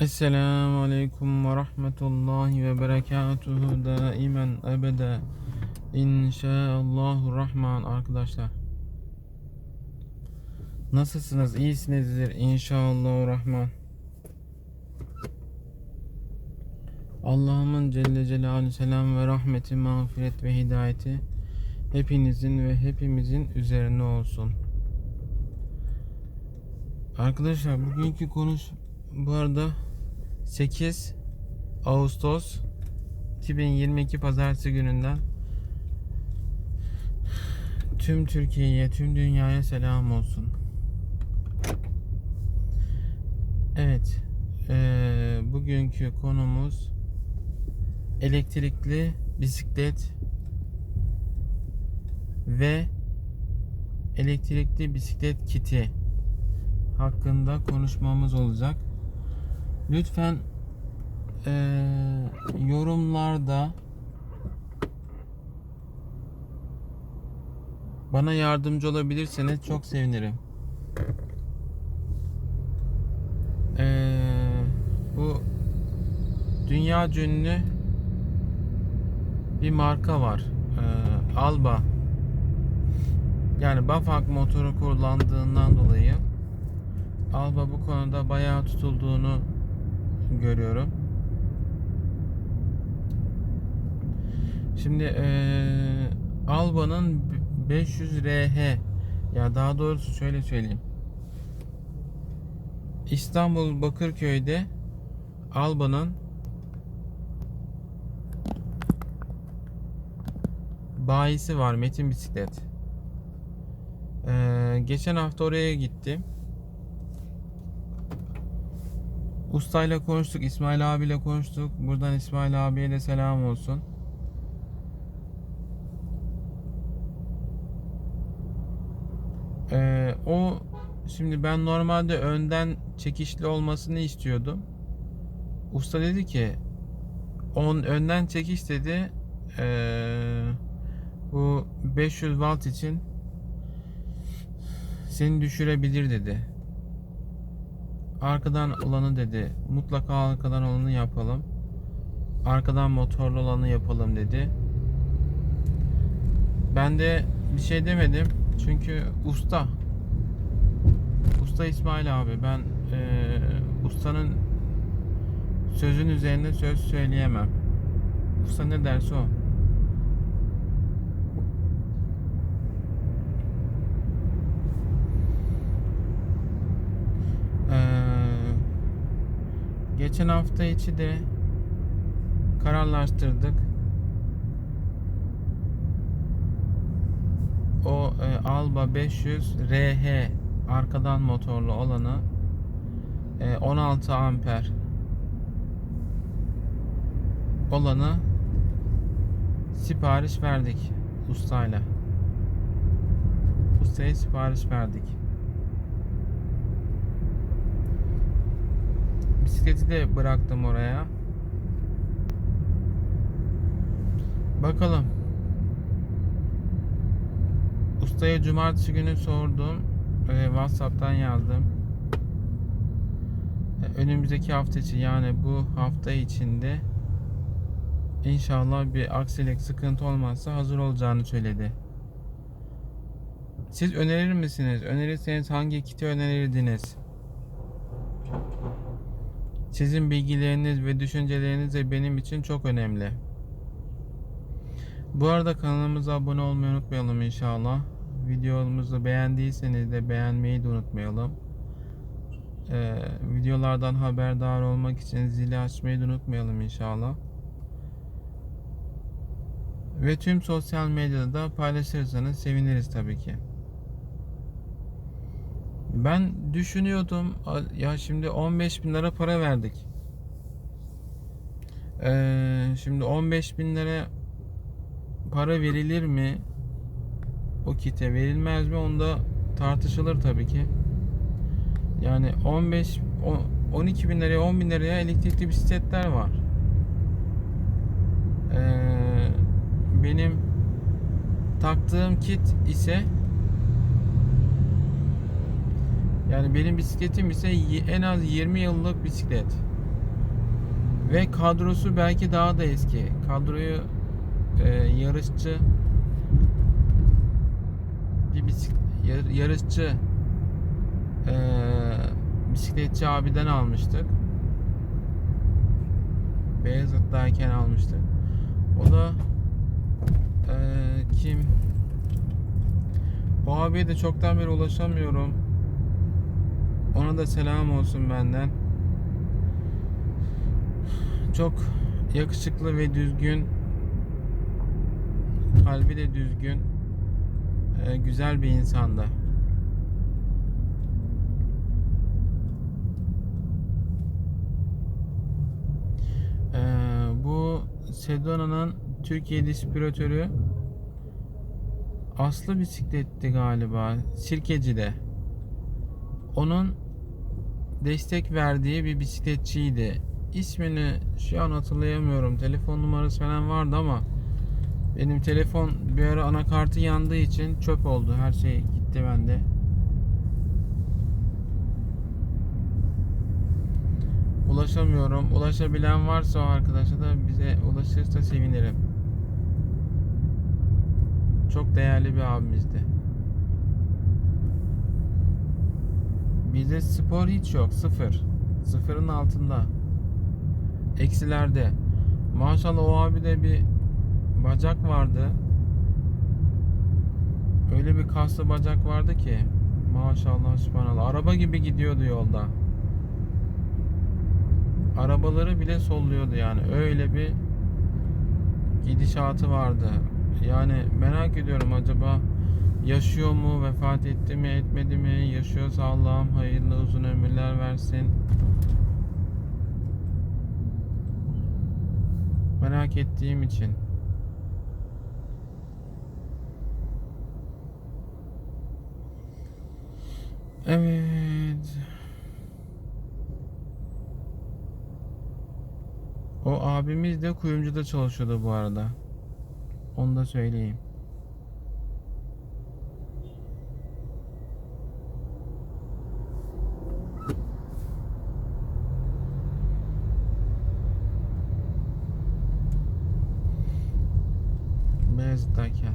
Esselamu Aleyküm ve Rahmetullahi ve Berekatuhu daimen ebede İnşaallahu Rahman arkadaşlar. Nasılsınız? İyisinizdir inşallah Rahman. Allah'ımın Celle Celaluhu selam ve rahmeti, mağfiret ve hidayeti hepinizin ve hepimizin üzerine olsun. Arkadaşlar bugünkü konuş bu arada 8 Ağustos 2022 Pazartesi gününden tüm Türkiye'ye, tüm dünyaya selam olsun. Evet, eee, bugünkü konumuz elektrikli bisiklet ve elektrikli bisiklet kiti hakkında konuşmamız olacak. Lütfen eee, yorumlarda bana yardımcı olabilirseniz çok sevinirim. Eee, bu dünya ünlü bir marka var. Eee, Alba. Yani Bafak motoru kullandığından dolayı Alba bu konuda bayağı tutulduğunu görüyorum. Şimdi eee Alba'nın 500 RH ya daha doğrusu şöyle söyleyeyim. İstanbul Bakırköy'de Alba'nın bayisi var Metin Bisiklet. Eee, geçen hafta oraya gittim. Ustayla konuştuk, İsmail abiyle konuştuk. Buradan İsmail abiye de selam olsun. Ee, o şimdi ben normalde önden çekişli olmasını istiyordum. Usta dedi ki on önden çekiş dedi. Ee, bu 500 watt için seni düşürebilir dedi. Arkadan olanı dedi. Mutlaka arkadan olanı yapalım. Arkadan motorlu olanı yapalım dedi. Ben de bir şey demedim. Çünkü usta. Usta İsmail abi. Ben eee, ustanın sözün üzerine söz söyleyemem. Usta ne derse o. geçen hafta içi de kararlaştırdık. O e, Alba 500 RH arkadan motorlu olanı e, 16 amper olanı sipariş verdik ustayla. Ustaya sipariş verdik. Bisikleti de bıraktım oraya. Bakalım. Ustaya cumartesi günü sordum. Ee, Whatsapp'tan yazdım. Ee, önümüzdeki hafta için yani bu hafta içinde inşallah bir aksilik sıkıntı olmazsa hazır olacağını söyledi. Siz önerir misiniz? Önerirseniz hangi kiti önerirdiniz? Sizin bilgileriniz ve düşünceleriniz de benim için çok önemli. Bu arada kanalımıza abone olmayı unutmayalım inşallah. Videomuzu beğendiyseniz de beğenmeyi de unutmayalım. Ee, videolardan haberdar olmak için zili açmayı da unutmayalım inşallah. Ve tüm sosyal medyada da paylaşırsanız seviniriz tabii ki. Ben düşünüyordum ya şimdi 15 bin lira para verdik. Ee, şimdi 15 bin lira para verilir mi? O kite verilmez mi? Onda tartışılır tabii ki. Yani 15 o- 12 bin liraya 10 bin liraya elektrikli bisikletler var. Ee, benim taktığım kit ise Yani benim bisikletim ise en az 20 yıllık bisiklet. Ve kadrosu belki daha da eski. Kadroyu e, yarışçı bir bisik, yar- yarışçı e, bisikletçi abiden almıştık. Beyazıt'tayken almıştık. O da e, kim? O abiye de çoktan beri ulaşamıyorum. Ona da selam olsun benden. Çok yakışıklı ve düzgün. Kalbi de düzgün. e, güzel bir insanda. E, bu Sedona'nın Türkiye distribütörü Aslı bisikletti galiba. Sirkeci'de. Onun destek verdiği bir bisikletçiydi. İsmini şu an hatırlayamıyorum. Telefon numarası falan vardı ama benim telefon bir ara anakartı yandığı için çöp oldu. Her şey gitti bende. Ulaşamıyorum. Ulaşabilen varsa o arkadaşa da bize ulaşırsa sevinirim. Çok değerli bir abimizdi. Bizde spor hiç yok. Sıfır. Sıfırın altında. Eksilerde. Maşallah o abi de bir bacak vardı. Öyle bir kaslı bacak vardı ki. Maşallah subhanallah. Araba gibi gidiyordu yolda. Arabaları bile solluyordu yani. Öyle bir gidişatı vardı. Yani merak ediyorum acaba yaşıyor mu, vefat etti mi, etmedi mi? Yaşıyorsa Allah'ım hayırlı uzun ömürler versin. Merak ettiğim için. Evet. O abimiz de kuyumcuda çalışıyordu bu arada. Onu da söyleyeyim. Beyazıt'tayken.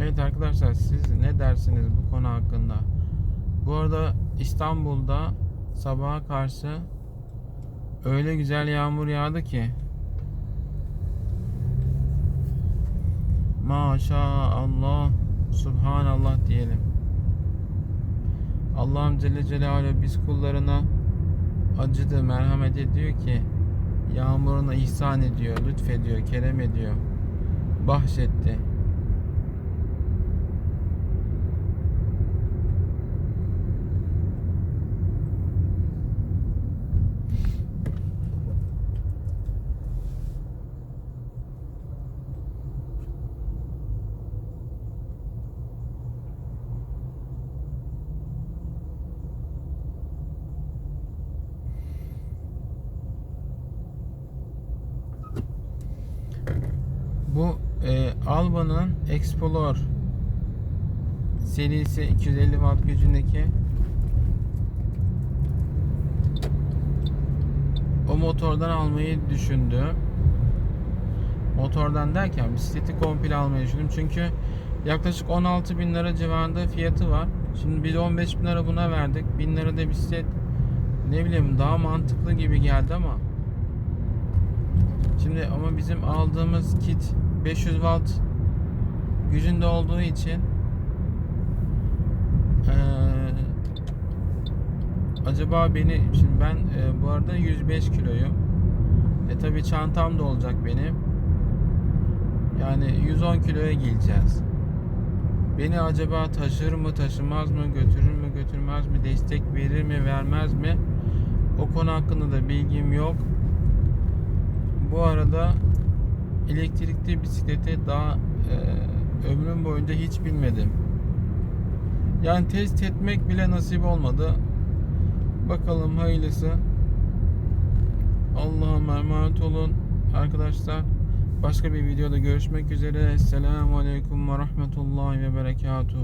Evet arkadaşlar siz ne dersiniz bu konu hakkında? Bu arada İstanbul'da sabaha karşı öyle güzel yağmur yağdı ki Maşallah Subhanallah diyelim. Allah'ım Celle Celaluhu biz kullarına acıdı, merhamet ediyor ki yağmurunu ihsan ediyor, lütfediyor, kerem ediyor. Bahşetti. Bu Alba'nın Explorer serisi 250 watt gücündeki o motordan almayı düşündü. Motordan derken bisikleti komple almayı düşündüm. Çünkü yaklaşık 16 bin lira civarında fiyatı var. Şimdi biz 15 bin lira buna verdik. 1000 lira da bisiklet ne bileyim daha mantıklı gibi geldi ama Şimdi ama bizim aldığımız kit 500 watt gücünde olduğu için eee, acaba beni şimdi ben e, bu arada 105 kiloyum. E tabi çantam da olacak benim. Yani 110 kiloya geleceğiz. Beni acaba taşır mı taşımaz mı götürür mü götürmez mi destek verir mi vermez mi o konu hakkında da bilgim yok. Bu arada elektrikli bisikleti daha e, ömrüm boyunca hiç binmedim. Yani test etmek bile nasip olmadı. Bakalım hayırlısı. Allah'a emanet olun arkadaşlar. Başka bir videoda görüşmek üzere. Esselamu Aleyküm ve Rahmetullahi ve Berekatuhu.